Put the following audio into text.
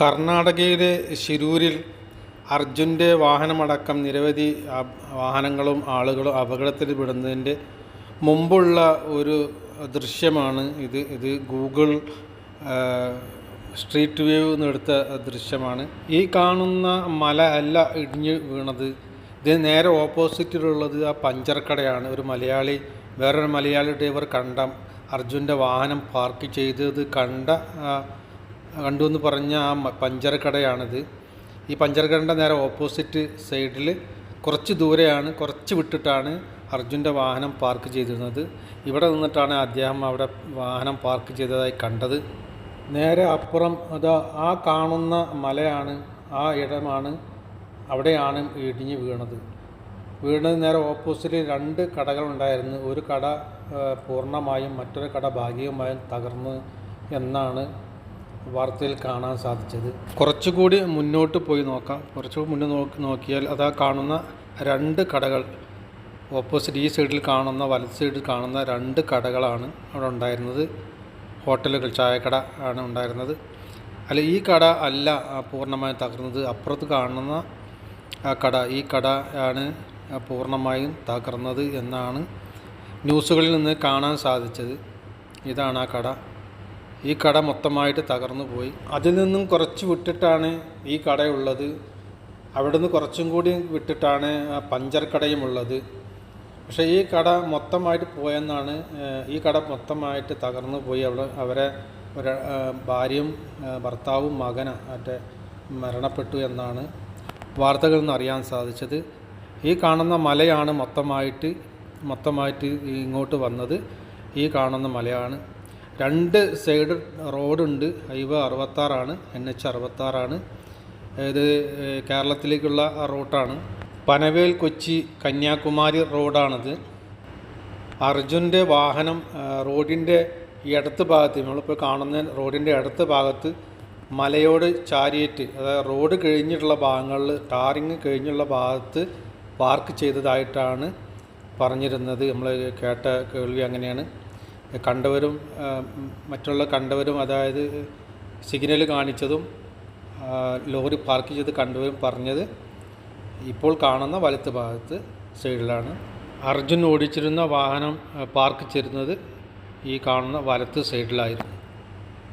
കർണാടകയിലെ ശിരൂരിൽ അർജുന്റെ വാഹനമടക്കം നിരവധി വാഹനങ്ങളും ആളുകളും അപകടത്തിൽ പെടുന്നതിന്റെ മുമ്പുള്ള ഒരു ദൃശ്യമാണ് ഇത്. ഇത് ഗൂഗിൾ സ്ട്രീറ്റ് വ്യൂ എന്നെടുത്ത ദൃശ്യമാണ്. ഈ കാണുന്ന മല അല്ല ഇടിഞ്ഞ് വീണത്. ഇത് നേരെ ഓപ്പോസിറ്റിലുള്ളത് ആ പഞ്ചർ കടയാണ് ഒരു മലയാളി വേറൊരു മലയാളി ഡ്രൈവർ കണ്ട അർജുന്റെ വാഹനം പാർക്ക് ചെയ്തത് കണ്ട കണ്ടു എന്ന് പറഞ്ഞ ആ പഞ്ചർ കടയാണിത് ഈ പഞ്ചർ കടയുടെ നേരെ ഓപ്പോസിറ്റ് സൈഡിൽ കുറച്ച് ദൂരെയാണ് കുറച്ച് വിട്ടിട്ടാണ് അർജുന്റെ വാഹനം പാർക്ക് ചെയ്തിരുന്നത്. ഇവിടെ നിന്നിട്ടാണ് അദ്ദേഹം അവിടെ വാഹനം പാർക്ക് ചെയ്തതായി കണ്ടത്. നേരെ അപ്പുറം അതാ ആ കാണുന്ന മലയാണ് ആ ഇടമാണ് അവിടെയാണ് ഇടിഞ്ഞ് വീണത്. വീണത് നേരെ ഓപ്പോസിറ്റ് രണ്ട് കടകളുണ്ടായിരുന്നു. ഒരു കട പൂർണമായും മറ്റൊരു കട ഭാഗികമായും തകർന്നു എന്നാണ് വാർത്തയിൽ കാണാൻ സാധിച്ചത്. കുറച്ചുകൂടി മുന്നോട്ട് പോയി നോക്കാം. കുറച്ചുകൂടി മുന്നേ നോക്കി നോക്കിയാൽ അതാ കാണുന്ന രണ്ട് കടകൾ. ഓപ്പോസിറ്റ് ഈ സൈഡിൽ കാണുന്ന വലത് സൈഡിൽ കാണുന്ന രണ്ട് കടകളാണ് അവിടെ ഉണ്ടായിരുന്നത്. ഹോട്ടലുകൾ ചായക്കട ആണ് ഉണ്ടായിരുന്നത്. അല്ല ഈ കട അല്ല പൂർണമായും തകർന്നത്. അപ്പുറത്ത് കാണുന്ന ആ കട ഈ കട ആണ് പൂർണമായും തകർന്നത് എന്നാണ് ന്യൂസുകളിൽ നിന്ന് കാണാൻ സാധിച്ചത്. ഇതാണ് ആ കട. ഈ കട മൊത്തമായിട്ട് തകർന്നു പോയി. അതിൽ നിന്നും കുറച്ച് വിട്ടിട്ടാണ് ഈ കടയുള്ളത്. അവിടെ നിന്ന് കുറച്ചും കൂടി വിട്ടിട്ടാണ് ആ പഞ്ചർ കടയും ഉള്ളത് പക്ഷേ ഈ കട മൊത്തമായിട്ട് പോയെന്നാണ് ഈ കട മൊത്തമായിട്ട് തകർന്നു പോയി. അവിടെ അവരെ ഒരു ഭാര്യയും ഭർത്താവും മകന മറ്റേ മരണപ്പെട്ടു എന്നാണ് വാർത്തകളിൽ നിന്ന് അറിയാൻ സാധിച്ചത്. ഈ കാണുന്ന മലയാണ് മൊത്തമായിട്ട് മൊത്തമായിട്ട് ഇങ്ങോട്ട് വന്നത്. ഈ കാണുന്ന മലയാണ് രണ്ട് സൈഡ് റോഡുണ്ട് ഹൈവേ അറുപത്താറാണ് എൻ എച്ച് അറുപത്താറാണ്. ഇത് കേരളത്തിലേക്കുള്ള റൂട്ടാണ്. പനവേൽ കൊച്ചി കന്യാകുമാരി റോഡാണിത്. അർജുന്റെ വാഹനം റോഡിന്റെ ഈ അടുത്ത ഭാഗത്ത് നമ്മളിപ്പോൾ കാണുന്ന റോഡിന്റെ അടുത്ത ഭാഗത്ത് മലയോട് ചാരിയേറ്റ് അതായത് റോഡ് കഴിഞ്ഞിട്ടുള്ള ഭാഗങ്ങളിൽ ടാറിങ് കഴിഞ്ഞുള്ള ഭാഗത്ത് പാർക്ക് ചെയ്തതായിട്ടാണ് പറഞ്ഞിരുന്നത്. നമ്മൾ കേട്ട കേൾവി അങ്ങനെയാണ്. കണ്ടവരും മറ്റുള്ള കണ്ടവരും അതായത് സിഗ്നൽ കാണിച്ചതും ലോറി പാർക്ക് ചെയ്ത് കണ്ടവരും പറഞ്ഞത് ഇപ്പോൾ കാണുന്ന വലത്ത് ഭാഗത്ത് സൈഡിലാണ്. അർജുൻ ഓടിച്ചിരുന്ന വാഹനം പാർക്ക് ചെയ്തിരുന്നത് ഈ കാണുന്ന വലത്ത് സൈഡിലായിരുന്നു.